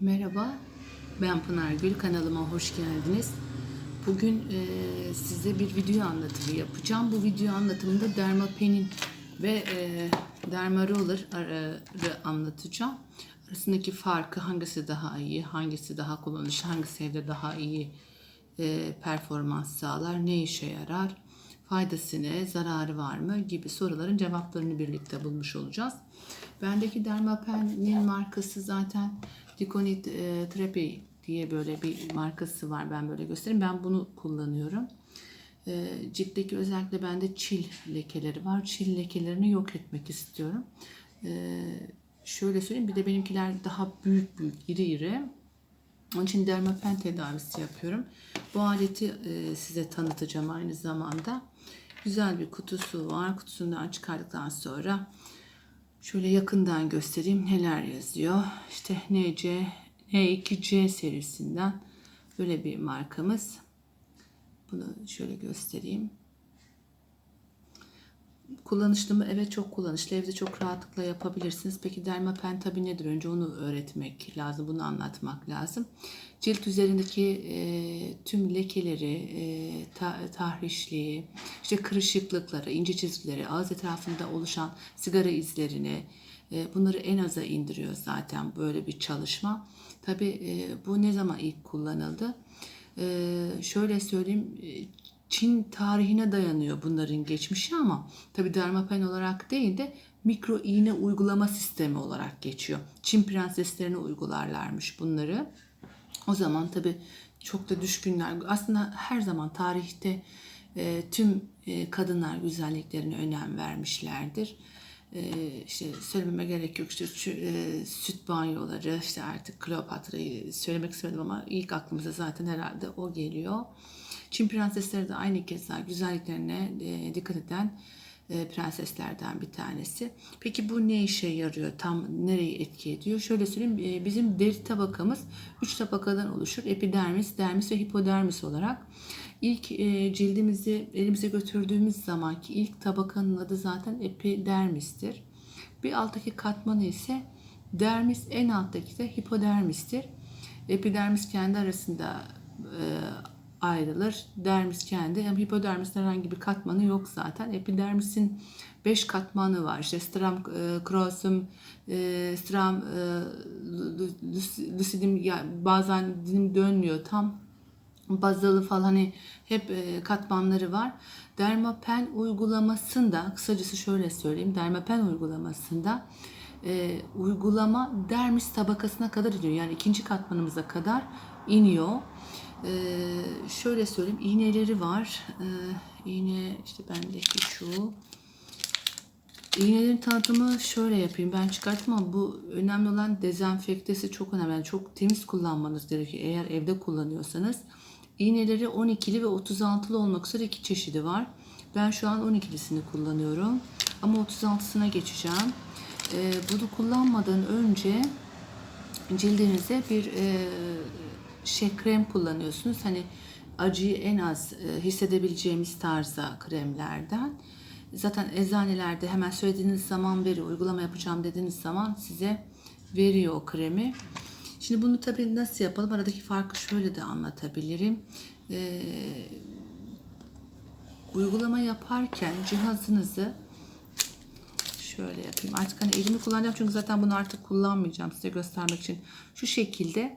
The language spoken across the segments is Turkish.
Merhaba, ben Pınar Gül. Kanalıma hoş geldiniz. Bugün e, size bir video anlatımı yapacağım. Bu video anlatımında dermapenin ve e, dermaroller'ı anlatacağım. Arasındaki farkı, hangisi daha iyi, hangisi daha kullanışlı, hangisi evde daha iyi e, performans sağlar, ne işe yarar, faydası ne, zararı var mı gibi soruların cevaplarını birlikte bulmuş olacağız. Bendeki Dermapen'in markası zaten Dikonit e, Therapy diye böyle bir markası var. Ben böyle göstereyim. Ben bunu kullanıyorum. E, ciltteki özellikle bende çil lekeleri var. Çil lekelerini yok etmek istiyorum. E, şöyle söyleyeyim. Bir de benimkiler daha büyük büyük, iri iri. Onun için dermapen tedavisi yapıyorum. Bu aleti e, size tanıtacağım aynı zamanda. Güzel bir kutusu var. Kutusundan çıkardıktan sonra şöyle yakından göstereyim neler yazıyor. İşte NC, N2C serisinden böyle bir markamız. Bunu şöyle göstereyim. Kullanışlı mı? Evet çok kullanışlı. Evde çok rahatlıkla yapabilirsiniz. Peki dermapen tabi nedir? Önce onu öğretmek lazım. Bunu anlatmak lazım. Cilt üzerindeki e, tüm lekeleri, e, ta, tahrişliği, işte kırışıklıkları, ince çizgileri, ağız etrafında oluşan sigara izlerini, e, bunları en aza indiriyor zaten böyle bir çalışma. Tabi e, bu ne zaman ilk kullanıldı? E, şöyle söyleyeyim, Çin tarihine dayanıyor bunların geçmişi ama tabi dermapen olarak değil de mikro iğne uygulama sistemi olarak geçiyor. Çin prenseslerine uygularlarmış bunları. O zaman tabi çok da düşkünler. Aslında her zaman tarihte e, tüm e, kadınlar güzelliklerine önem vermişlerdir. E, işte söylememe gerek yok işte şu, e, süt banyoları işte artık Kleopatra'yı söylemek istemedim ama ilk aklımıza zaten herhalde o geliyor. Çin prensesleri de aynı keza güzelliklerine e, dikkat eden e, prenseslerden bir tanesi. Peki bu ne işe yarıyor? Tam nereyi etki ediyor? Şöyle söyleyeyim. e, bizim deri tabakamız 3 tabakadan oluşur. Epidermis, dermis ve hipodermis olarak. İlk cildimizi elimize götürdüğümüz zamanki ilk tabakanın adı zaten epidermistir. Bir alttaki katmanı ise dermis, en alttaki de hipodermistir. Epidermis kendi arasında ayrılır. Dermis kendi, yani hipodermisin herhangi bir katmanı yok zaten. Epidermisin 5 katmanı var. İşte stram e, crossum, e, stram e, lucidim, ya bazen dilim dönmüyor tam bazalı falan hani hep e, katmanları var. Dermapen uygulamasında kısacası şöyle söyleyeyim. Dermapen uygulamasında e, uygulama dermis tabakasına kadar iniyor. Yani ikinci katmanımıza kadar iniyor. E, şöyle söyleyeyim. iğneleri var. E, iğne işte bendeki şu. İğnelerin tanıtımı şöyle yapayım. Ben çıkarttım ama bu önemli olan dezenfektesi çok önemli. Yani çok temiz kullanmanız gerekiyor. Eğer evde kullanıyorsanız. İğneleri 12'li ve 36'lı olmak üzere iki çeşidi var. Ben şu an 12'lisini kullanıyorum. Ama 36'sına geçeceğim. Ee, bunu kullanmadan önce cildinize bir e, şey krem kullanıyorsunuz. Hani acıyı en az e, hissedebileceğimiz tarzda kremlerden. Zaten eczanelerde hemen söylediğiniz zaman veriyor. Uygulama yapacağım dediğiniz zaman size veriyor o kremi. Şimdi bunu tabii nasıl yapalım? Aradaki farkı şöyle de anlatabilirim. Ee, uygulama yaparken cihazınızı şöyle yapayım. Artık hani elimi kullanacağım çünkü zaten bunu artık kullanmayacağım size göstermek için. Şu şekilde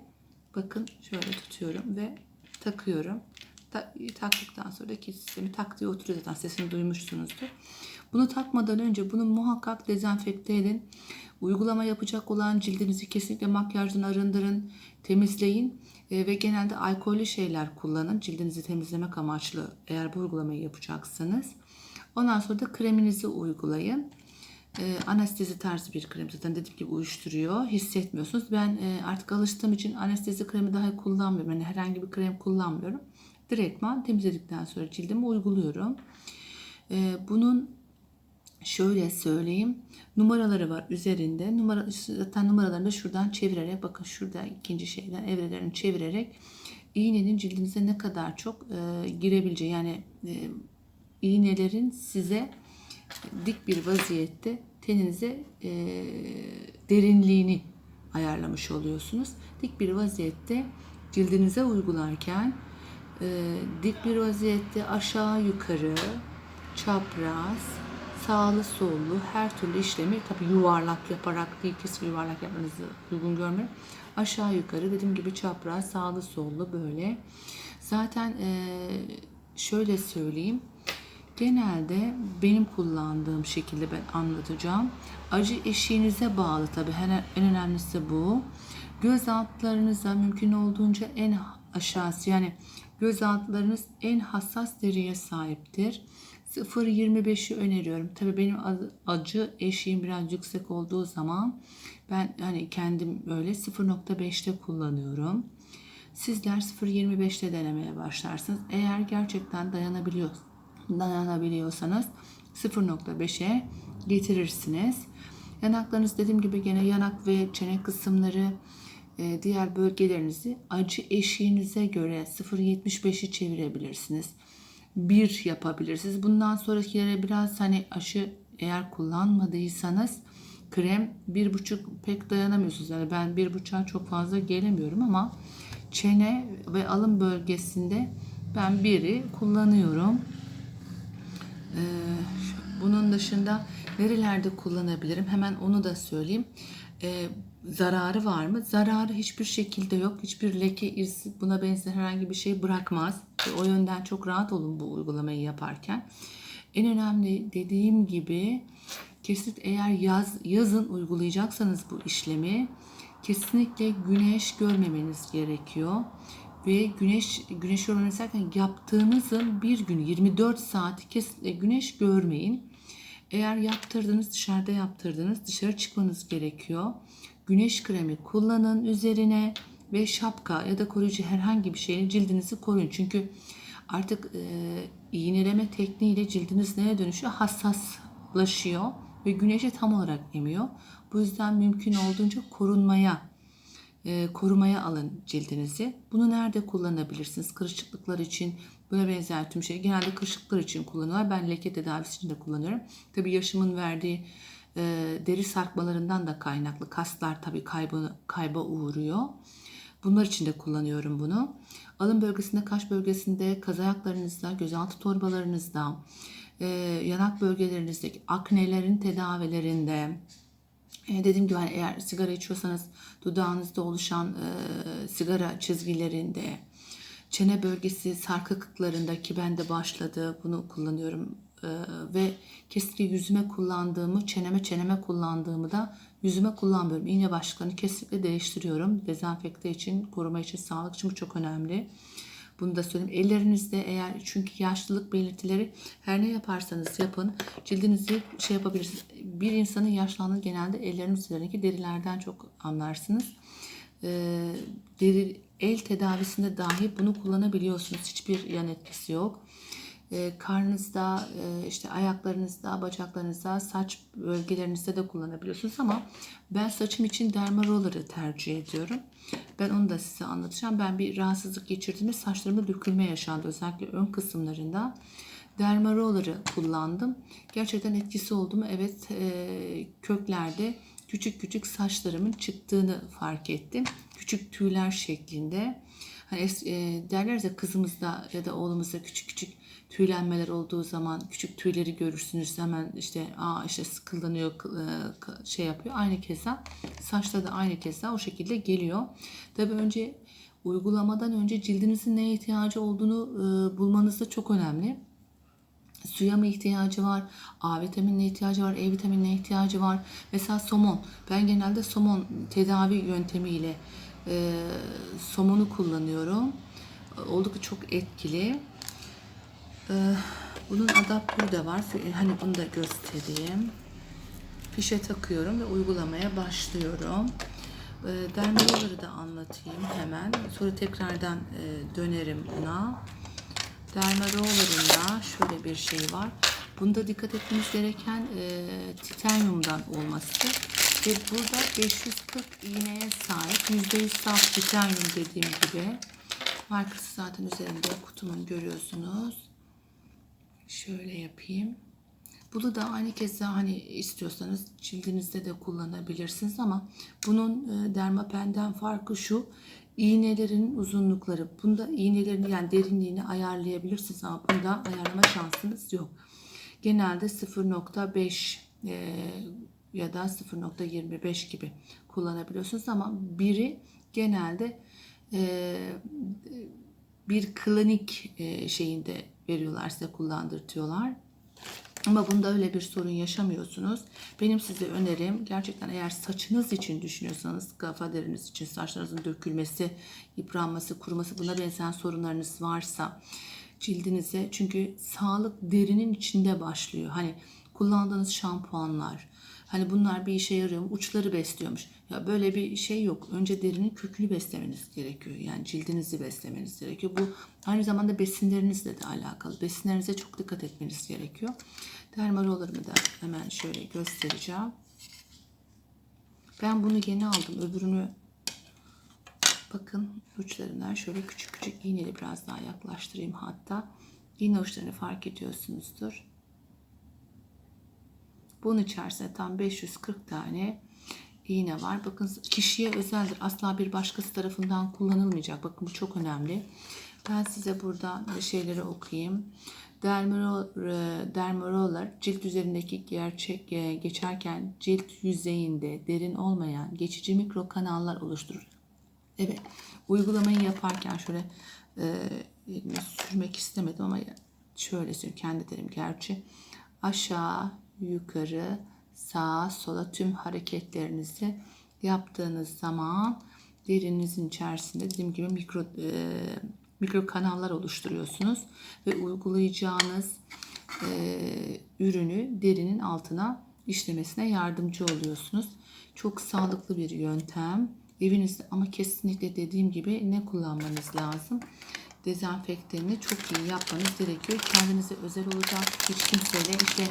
bakın şöyle tutuyorum ve takıyorum. Ta taktıktan sonra da sistemi tak diye oturuyor zaten sesini duymuşsunuzdur. Bunu takmadan önce bunu muhakkak dezenfekte edin. Uygulama yapacak olan cildinizi kesinlikle makyajdan arındırın, temizleyin e, ve genelde alkollü şeyler kullanın. Cildinizi temizlemek amaçlı eğer bu uygulamayı yapacaksanız. Ondan sonra da kreminizi uygulayın. E, anestezi tarzı bir krem zaten dediğim gibi uyuşturuyor. Hissetmiyorsunuz. Ben e, artık alıştığım için anestezi kremi daha kullanmıyorum. Yani herhangi bir krem kullanmıyorum. Direktman temizledikten sonra cildime uyguluyorum. E, bunun şöyle söyleyeyim. Numaraları var üzerinde. Numara, zaten numaralarını da şuradan çevirerek bakın şurada ikinci şeyden evrelerini çevirerek iğnenin cildinize ne kadar çok e, girebileceği yani e, iğnelerin size dik bir vaziyette teninize e, derinliğini ayarlamış oluyorsunuz. Dik bir vaziyette cildinize uygularken e, dik bir vaziyette aşağı yukarı çapraz sağlı sollu her türlü işlemi tabi yuvarlak yaparak değil kesin yuvarlak yapmanızı uygun görmüyorum. Aşağı yukarı dediğim gibi çapraz sağlı sollu böyle. Zaten e, şöyle söyleyeyim. Genelde benim kullandığım şekilde ben anlatacağım. Acı eşiğinize bağlı tabii. En, önemlisi bu. Göz altlarınıza mümkün olduğunca en aşağısı yani göz altlarınız en hassas deriye sahiptir. 0.25'i öneriyorum. Tabii benim acı eşiğim biraz yüksek olduğu zaman ben hani kendim öyle 0.5'te kullanıyorum. Sizler 0.25'te denemeye başlarsınız. Eğer gerçekten dayanabiliyor, dayanabiliyorsanız 0.5'e getirirsiniz. Yanaklarınız dediğim gibi gene yanak ve çene kısımları e, diğer bölgelerinizi acı eşiğinize göre 0.75'i çevirebilirsiniz. 1 yapabilirsiniz. Bundan sonrakilere biraz hani aşı eğer kullanmadıysanız krem bir buçuk pek dayanamıyorsunuz. Yani ben bir buçuğa çok fazla gelemiyorum ama çene ve alın bölgesinde ben biri kullanıyorum. Ee, bunun dışında nerelerde kullanabilirim? Hemen onu da söyleyeyim. Ee, zararı var mı? Zararı hiçbir şekilde yok. Hiçbir leke, izi, buna benzer herhangi bir şey bırakmaz. O yönden çok rahat olun bu uygulamayı yaparken. En önemli dediğim gibi kesinlikle eğer yaz yazın uygulayacaksanız bu işlemi kesinlikle güneş görmemeniz gerekiyor. Ve güneş güneş derken yaptığınızın bir gün 24 saat kesinlikle güneş görmeyin. Eğer yaptırdınız dışarıda yaptırdınız dışarı çıkmanız gerekiyor. Güneş kremi kullanın üzerine ve şapka ya da koruyucu herhangi bir şeyle cildinizi koruyun. Çünkü artık e, iğneleme tekniğiyle cildiniz neye dönüşüyor? Hassaslaşıyor ve güneşi tam olarak emiyor. Bu yüzden mümkün olduğunca korunmaya, e, korumaya alın cildinizi. Bunu nerede kullanabilirsiniz? Kırışıklıklar için, Buna benzer tüm şey genelde kırışıklıklar için kullanıyorlar. Ben leke tedavisi için de kullanıyorum. Tabi yaşımın verdiği e, deri sarkmalarından da kaynaklı kaslar tabi kaybı, kayba uğruyor. Bunlar için de kullanıyorum bunu. Alın bölgesinde, kaş bölgesinde, kaz ayaklarınızda, gözaltı torbalarınızda, e, yanak bölgelerinizdeki aknelerin tedavilerinde, e, dediğim gibi hani eğer sigara içiyorsanız dudağınızda oluşan e, sigara çizgilerinde, çene bölgesi sarkıklıklarındaki bende başladı. Bunu kullanıyorum ee, ve kesinlikle yüzüme kullandığımı, çeneme çeneme kullandığımı da yüzüme kullanmıyorum. İğne başlıklarını kesinlikle değiştiriyorum. Dezenfekte için, koruma için, sağlık için bu çok önemli. Bunu da söyleyeyim. Ellerinizde eğer çünkü yaşlılık belirtileri her ne yaparsanız yapın cildinizi şey yapabilirsiniz. Bir insanın yaşlandığını genelde ellerinin üzerindeki derilerden çok anlarsınız. Ee, deri, el tedavisinde dahi bunu kullanabiliyorsunuz. Hiçbir yan etkisi yok. E, karnınızda, e, işte ayaklarınızda, bacaklarınızda, saç bölgelerinizde de kullanabiliyorsunuz ama ben saçım için derma roller'ı tercih ediyorum. Ben onu da size anlatacağım. Ben bir rahatsızlık geçirdiğimde saçlarımda dökülme yaşandı. Özellikle ön kısımlarında. Derma roller'ı kullandım. Gerçekten etkisi oldu mu? Evet e, köklerde küçük küçük saçlarımın çıktığını fark ettim. Küçük tüyler şeklinde. Hani e, derler ya kızımızda ya da oğlumuzda küçük küçük tüylenmeler olduğu zaman küçük tüyleri görürsünüz hemen işte aa işte sıkıldanıyor e, şey yapıyor. Aynı keza saçta da aynı keza o şekilde geliyor. Tabii önce uygulamadan önce cildinizin neye ihtiyacı olduğunu e, bulmanız da çok önemli suya mı ihtiyacı var, A vitaminine ihtiyacı var, E vitaminine ihtiyacı var. Mesela somon. Ben genelde somon tedavi yöntemiyle e, somonu kullanıyorum. Oldukça çok etkili. E, bunun adaptörü de var. Hani bunu da göstereyim. Fişe takıyorum ve uygulamaya başlıyorum. E, dermaları da anlatayım hemen. Sonra tekrardan e, dönerim buna. Derma şöyle bir şey var. Bunda dikkat etmemiz gereken e, titanyumdan olması. Ve burada 540 iğneye sahip %100 saf titanyum dediğim gibi. Markası zaten üzerinde kutumun görüyorsunuz. Şöyle yapayım. Bunu da aynı keza hani istiyorsanız cildinizde de kullanabilirsiniz ama bunun e, dermapenden farkı şu iğnelerin uzunlukları. Bunda iğnelerini yani derinliğini ayarlayabilirsiniz ama bunda ayarlama şansınız yok. Genelde 0.5 e, ya da 0.25 gibi kullanabiliyorsunuz ama biri genelde e, bir klinik e, şeyinde veriyorlar size kullandırtıyorlar. Ama bunda öyle bir sorun yaşamıyorsunuz. Benim size önerim gerçekten eğer saçınız için düşünüyorsanız kafa deriniz için saçlarınızın dökülmesi, yıpranması, kuruması buna benzeyen sorunlarınız varsa cildinize çünkü sağlık derinin içinde başlıyor. Hani kullandığınız şampuanlar, Hani bunlar bir işe yarıyor mu? Uçları besliyormuş. Ya böyle bir şey yok. Önce derinin kökünü beslemeniz gerekiyor. Yani cildinizi beslemeniz gerekiyor. Bu aynı zamanda besinlerinizle de alakalı. Besinlerinize çok dikkat etmeniz gerekiyor. Dermarollarımı da hemen şöyle göstereceğim. Ben bunu yeni aldım. Öbürünü bakın uçlarından şöyle küçük küçük iğneli biraz daha yaklaştırayım hatta. İğne uçlarını fark ediyorsunuzdur. Bunun içerisinde tam 540 tane iğne var. Bakın kişiye özeldir. Asla bir başkası tarafından kullanılmayacak. Bakın bu çok önemli. Ben size burada şeyleri okuyayım. Dermaroller cilt üzerindeki gerçek e, geçerken cilt yüzeyinde derin olmayan geçici mikro kanallar oluşturur. Evet, uygulamayı yaparken şöyle e, sürmek istemedim ama şöyle söyleyeyim kendi derim gerçi. Aşağı yukarı, sağa, sola tüm hareketlerinizi yaptığınız zaman derinizin içerisinde dediğim gibi mikro e, mikro kanallar oluşturuyorsunuz ve uygulayacağınız e, ürünü derinin altına işlemesine yardımcı oluyorsunuz. Çok sağlıklı bir yöntem. Evinizde ama kesinlikle dediğim gibi ne kullanmanız lazım? Dezenfektanını çok iyi yapmanız gerekiyor. Kendinize özel olacak. Hiç kimseyle işte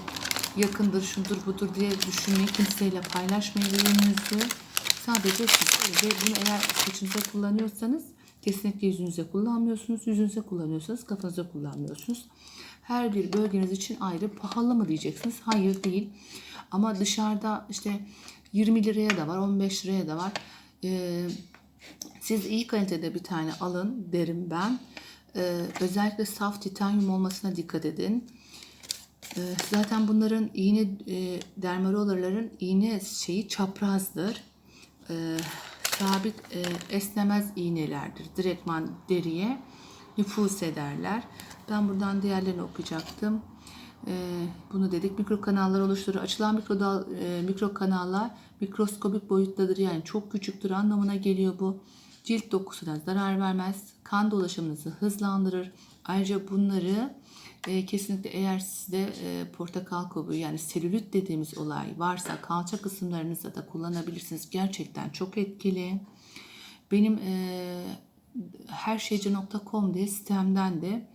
yakındır, şudur budur diye düşünmeyi kimseyle paylaşmayın ürününüzü. Sadece ve bunu eğer saçınıza kullanıyorsanız kesinlikle yüzünüze kullanmıyorsunuz. Yüzünüze kullanıyorsanız kafanıza kullanmıyorsunuz. Her bir bölgeniz için ayrı pahalı mı diyeceksiniz? Hayır değil. Ama dışarıda işte 20 liraya da var, 15 liraya da var. Ee, siz iyi kalitede bir tane alın derim ben. Ee, özellikle saf titanyum olmasına dikkat edin. Ee, zaten bunların iğne e, dermarollerlerin iğne şeyi çaprazdır. Ee, sabit e, esnemez iğnelerdir. Direktman deriye nüfuz ederler. Ben buradan diğerlerini okuyacaktım. Ee, bunu dedik. Mikro kanallar oluşturur. Açılan mikro, e, mikro kanallar mikroskobik boyuttadır. Yani çok küçüktür anlamına geliyor bu. Cilt dokusuna zarar vermez. Kan dolaşımınızı hızlandırır. Ayrıca bunları e, kesinlikle eğer sizde e, portakal kabuğu yani selülit dediğimiz olay varsa kalça kısımlarınızda da kullanabilirsiniz. Gerçekten çok etkili. Benim e, herşeyci.com diye sitemden de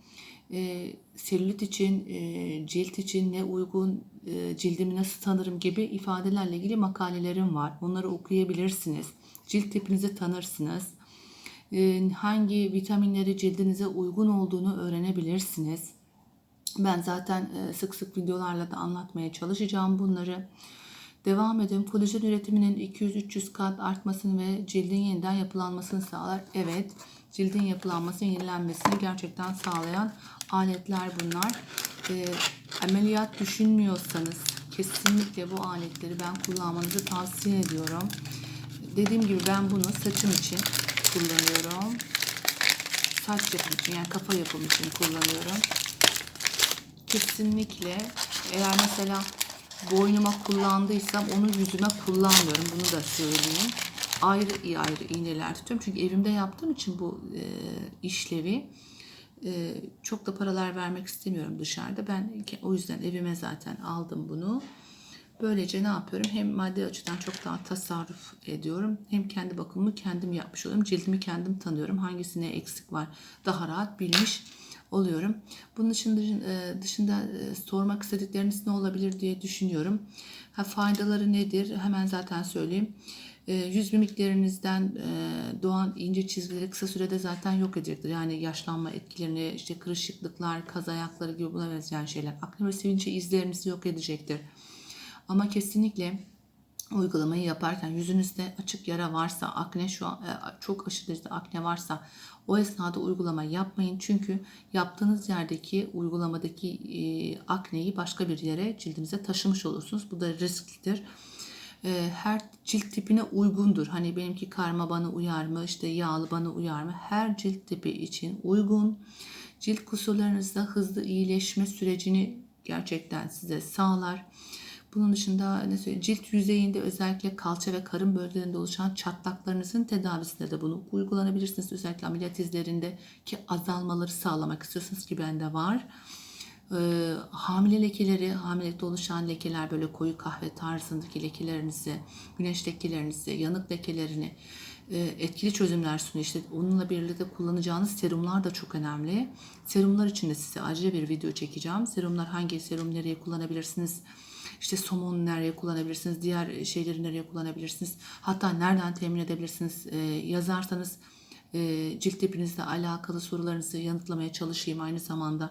e, selülit için, e, cilt için ne uygun, e, cildimi nasıl tanırım gibi ifadelerle ilgili makalelerim var. Bunları okuyabilirsiniz. Cilt tipinizi tanırsınız. E, hangi vitaminleri cildinize uygun olduğunu öğrenebilirsiniz. Ben zaten e, sık sık videolarla da anlatmaya çalışacağım bunları. Devam edin. Kolajen üretiminin 200-300 kat artmasını ve cildin yeniden yapılanmasını sağlar. Evet, cildin yapılanmasını, yenilenmesini gerçekten sağlayan aletler bunlar. E, ameliyat düşünmüyorsanız kesinlikle bu aletleri ben kullanmanızı tavsiye ediyorum. Dediğim gibi ben bunu saçım için kullanıyorum. Saç yapım için yani kafa yapımı için kullanıyorum kesinlikle eğer mesela boynuma kullandıysam onu yüzüme kullanmıyorum. Bunu da söyleyeyim. Ayrı ayrı iğneler tutuyorum. Çünkü evimde yaptığım için bu e, işlevi e, çok da paralar vermek istemiyorum dışarıda. Ben o yüzden evime zaten aldım bunu. Böylece ne yapıyorum? Hem maddi açıdan çok daha tasarruf ediyorum. Hem kendi bakımımı kendim yapmış oluyorum. Cildimi kendim tanıyorum. Hangisine eksik var daha rahat bilmiş oluyorum. Bunun dışında, e, dışında e, sormak istedikleriniz ne olabilir diye düşünüyorum. Ha, faydaları nedir? Hemen zaten söyleyeyim. E, yüz mimiklerinizden doğan ince çizgileri kısa sürede zaten yok edecektir. Yani yaşlanma etkilerini, işte kırışıklıklar, kaz ayakları gibi buna benzeyen şeyler. Akne ve sivilce izlerinizi yok edecektir. Ama kesinlikle uygulamayı yaparken yüzünüzde açık yara varsa, akne şu an çok aşırı akne varsa o esnada uygulama yapmayın. Çünkü yaptığınız yerdeki uygulamadaki e, akneyi başka bir yere cildinize taşımış olursunuz. Bu da risklidir. E, her cilt tipine uygundur. Hani benimki karma bana uyar mı, işte yağlı bana uyar mı? Her cilt tipi için uygun. Cilt kusurlarınızda hızlı iyileşme sürecini gerçekten size sağlar. Bunun dışında ne söyleyeyim, cilt yüzeyinde özellikle kalça ve karın bölgelerinde oluşan çatlaklarınızın tedavisinde de bunu uygulanabilirsiniz. Özellikle ameliyat izlerindeki azalmaları sağlamak istiyorsunuz ki bende var. Ee, hamile lekeleri, hamilelikte oluşan lekeler böyle koyu kahve tarzındaki lekelerinizi, güneş lekelerinizi, yanık lekelerini e, etkili çözümler sunuyor. İşte onunla birlikte kullanacağınız serumlar da çok önemli. Serumlar için de size ayrıca bir video çekeceğim. Serumlar hangi serum nereye kullanabilirsiniz? İşte somon nereye kullanabilirsiniz? Diğer şeyleri nereye kullanabilirsiniz? Hatta nereden temin edebilirsiniz? Ee, yazarsanız e, cilt tipinizle alakalı sorularınızı yanıtlamaya çalışayım aynı zamanda.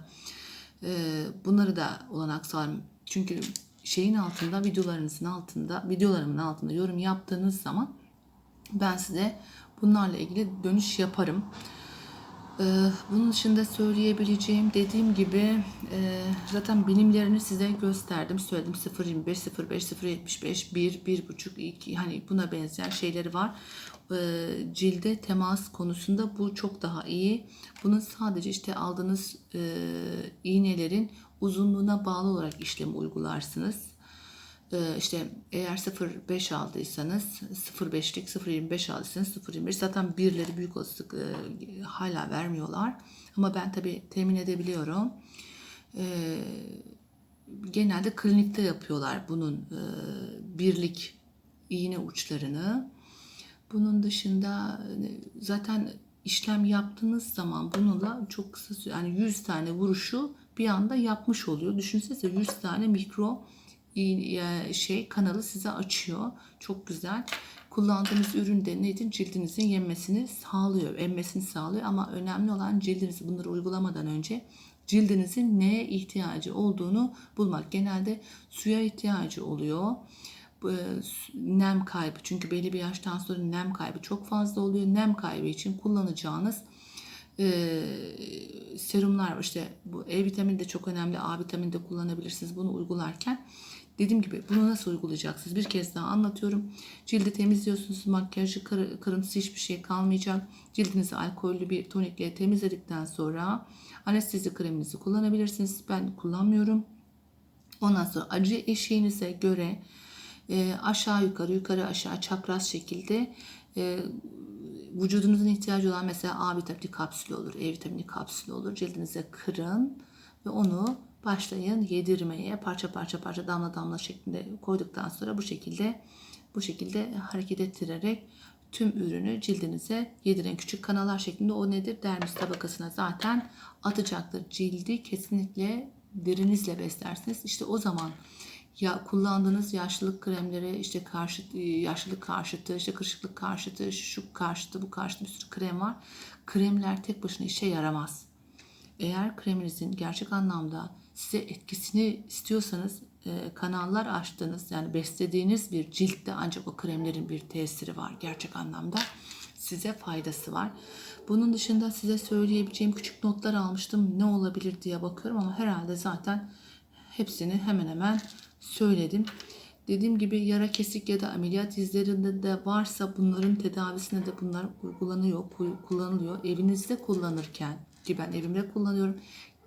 Ee, bunları da olanak sağlarım. Çünkü şeyin altında, videolarınızın altında, videolarımın altında yorum yaptığınız zaman ben size bunlarla ilgili dönüş yaparım. Ee, bunun dışında söyleyebileceğim dediğim gibi e, zaten bilimlerini size gösterdim söyledim. 0.25 0.5 0.75 1 1.5 2 hani buna benzer şeyleri var. Ee, cilde temas konusunda bu çok daha iyi. Bunun sadece işte aldığınız e, iğnelerin uzunluğuna bağlı olarak işlemi uygularsınız işte eğer 0.5 aldıysanız 0.5'lik 0.25 aldıysanız 0.25 zaten birleri büyük olasılık e, hala vermiyorlar. Ama ben tabi temin edebiliyorum. E, genelde klinikte yapıyorlar bunun e, birlik iğne uçlarını. Bunun dışında e, zaten işlem yaptığınız zaman bununla çok kısa süre yani 100 tane vuruşu bir anda yapmış oluyor. Düşünsenize 100 tane mikro şey kanalı size açıyor. Çok güzel. Kullandığınız ürün de nedir? Cildinizin yenmesini sağlıyor, emmesini sağlıyor ama önemli olan cildiniz bunları uygulamadan önce cildinizin neye ihtiyacı olduğunu bulmak. Genelde suya ihtiyacı oluyor. Nem kaybı çünkü belli bir yaştan sonra nem kaybı çok fazla oluyor. Nem kaybı için kullanacağınız e, serumlar. İşte bu E vitamini de çok önemli. A vitamini de kullanabilirsiniz bunu uygularken. Dediğim gibi bunu nasıl uygulayacaksınız? Bir kez daha anlatıyorum. Cildi temizliyorsunuz. Makyajı kır, kırıntısı hiçbir şey kalmayacak. Cildinizi alkollü bir tonikle temizledikten sonra anestezi kreminizi kullanabilirsiniz. Ben kullanmıyorum. Ondan sonra acı eşiğinize göre e, aşağı yukarı yukarı aşağı çapraz şekilde e, vücudunuzun ihtiyacı olan mesela A vitamini kapsülü olur, E vitamini kapsülü olur. Cildinize kırın ve onu başlayın yedirmeye parça parça parça damla damla şeklinde koyduktan sonra bu şekilde bu şekilde hareket ettirerek tüm ürünü cildinize yedirin. Küçük kanallar şeklinde o nedir? Dermis tabakasına zaten atacaktır. Cildi kesinlikle derinizle beslersiniz. İşte o zaman ya kullandığınız yaşlılık kremleri işte karşıt yaşlılık karşıtı, işte kırışıklık karşıtı, şu karşıtı, bu karşıtı bir sürü krem var. Kremler tek başına işe yaramaz. Eğer kreminizin gerçek anlamda size etkisini istiyorsanız e, kanallar açtığınız yani beslediğiniz bir ciltte ancak o kremlerin bir tesiri var gerçek anlamda size faydası var. Bunun dışında size söyleyebileceğim küçük notlar almıştım. Ne olabilir diye bakıyorum ama herhalde zaten hepsini hemen hemen söyledim. Dediğim gibi yara kesik ya da ameliyat izlerinde de varsa bunların tedavisine de bunlar uygulanıyor, kullanılıyor. Evinizde kullanırken ki ben evimde kullanıyorum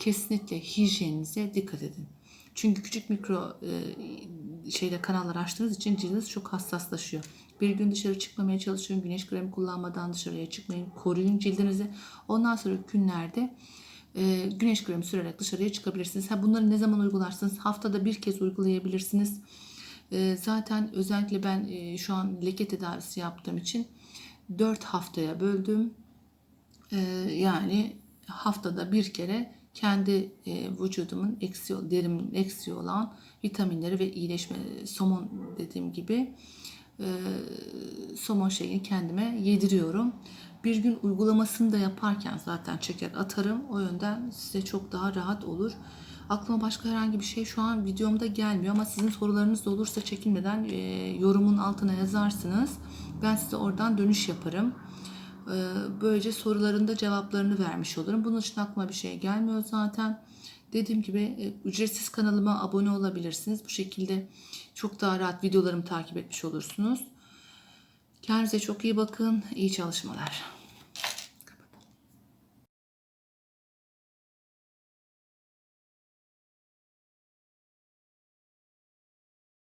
kesinlikle hijyeninize dikkat edin. Çünkü küçük mikro e, şeyle kanallar açtığınız için cildiniz çok hassaslaşıyor. Bir gün dışarı çıkmamaya çalışın. Güneş kremi kullanmadan dışarıya çıkmayın. Koruyun cildinizi. Ondan sonra günlerde e, güneş kremi sürerek dışarıya çıkabilirsiniz. Ha, bunları ne zaman uygularsınız? Haftada bir kez uygulayabilirsiniz. E, zaten özellikle ben e, şu an leke tedavisi yaptığım için 4 haftaya böldüm. E, yani haftada bir kere kendi e, vücudumun eksiği, derimin eksiği olan vitaminleri ve iyileşme, somon dediğim gibi e, somon şeyini kendime yediriyorum. Bir gün uygulamasını da yaparken zaten çeker atarım. O yönden size çok daha rahat olur. Aklıma başka herhangi bir şey şu an videomda gelmiyor ama sizin sorularınız da olursa çekinmeden e, yorumun altına yazarsınız. Ben size oradan dönüş yaparım. E, böylece sorularında cevaplarını vermiş olurum. Bunun için aklıma bir şey gelmiyor zaten. Dediğim gibi e, ücretsiz kanalıma abone olabilirsiniz. Bu şekilde çok daha rahat videolarımı takip etmiş olursunuz. Kendinize çok iyi bakın. İyi çalışmalar.